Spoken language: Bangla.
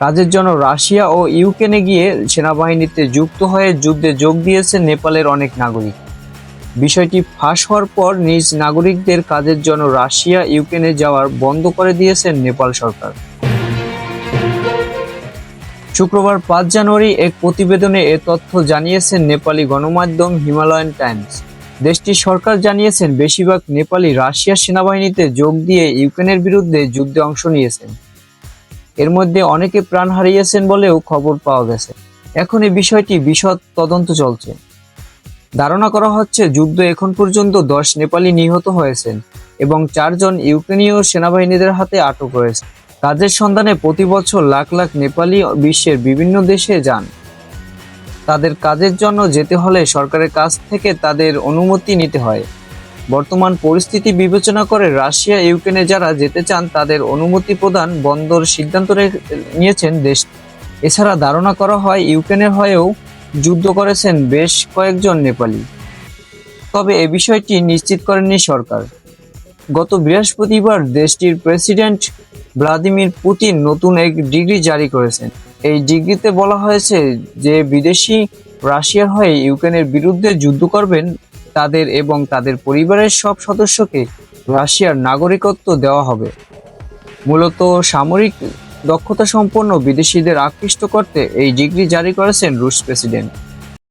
কাজের জন্য রাশিয়া ও ইউক্রেনে গিয়ে সেনাবাহিনীতে যুক্ত হয়ে যুদ্ধে যোগ দিয়েছে নেপালের অনেক নাগরিক। বিষয়টি ফাঁস হওয়ার পর নিজ নাগরিকদের কাজের জন্য রাশিয়া ইউক্রেনে যাওয়ার বন্ধ করে দিয়েছেন নেপাল সরকার। শুক্রবার পাঁচ জানুয়ারি এক প্রতিবেদনে এ তথ্য জানিয়েছেন নেপালি গণমাধ্যম হিমালয়ান টাইমস। দেশটির সরকার জানিয়েছেন, বেশিরভাগ নেপালি রাশিয়ার সেনাবাহিনীতে যোগ দিয়ে ইউক্রেনের বিরুদ্ধে যুদ্ধে অংশ নিয়েছেন। এর মধ্যে অনেকে প্রাণ হারিয়েছেন বলেও খবর পাওয়া গেছে। এখন এই বিষয়টি বিশদ তদন্ত চলছে। ধারণা করা হচ্ছে যুদ্ধ এখন পর্যন্ত দশ নেপালি নিহত হয়েছেন এবং চারজন ইউক্রেনীয় সেনাবাহিনীদের হাতে আটক রয়েছে। কাজের সন্ধানে প্রতি বছর লাখ লাখ নেপালি বিশ্বের বিভিন্ন দেশে যান। তাদের কাজের জন্য যেতে হলে সরকারের কাছ থেকে তাদের অনুমতি নিতে হয়। বর্তমান পরিস্থিতি বিবেচনা করে রাশিয়া, ইউক্রেনে যারা যেতে চান, তাদের অনুমতি প্রদান বন্দর সিদ্ধান্ত নিয়েছেন দেশ। এছাড়া ধারণা করা হয়, ইউক্রেনের হয়েও যুদ্ধ করেছেন বেশ কয়েকজন নেপালি। তবে এ বিষয়টি নিশ্চিত করেননি সরকার। গত বৃহস্পতিবার দেশটির প্রেসিডেন্ট ভ্লাদিমির পুতিন নতুন এক ডিগ্রি জারি করেছেন। এই ডিগ্রিতে বলা হয়েছে যে, বিদেশি রাশিয়ার হয়ে ইউক্রেনের বিরুদ্ধে যুদ্ধ করবেন তাদের এবং তাদের পরিবারের সব সদস্যকে রাশিয়ার নাগরিকত্ব দেওয়া হবে। মূলত সামরিক দক্ষতা সম্পন্ন বিদেশিদের আকৃষ্ট করতে এই ডিগ্রি জারি করেছেন রুশ প্রেসিডেন্ট।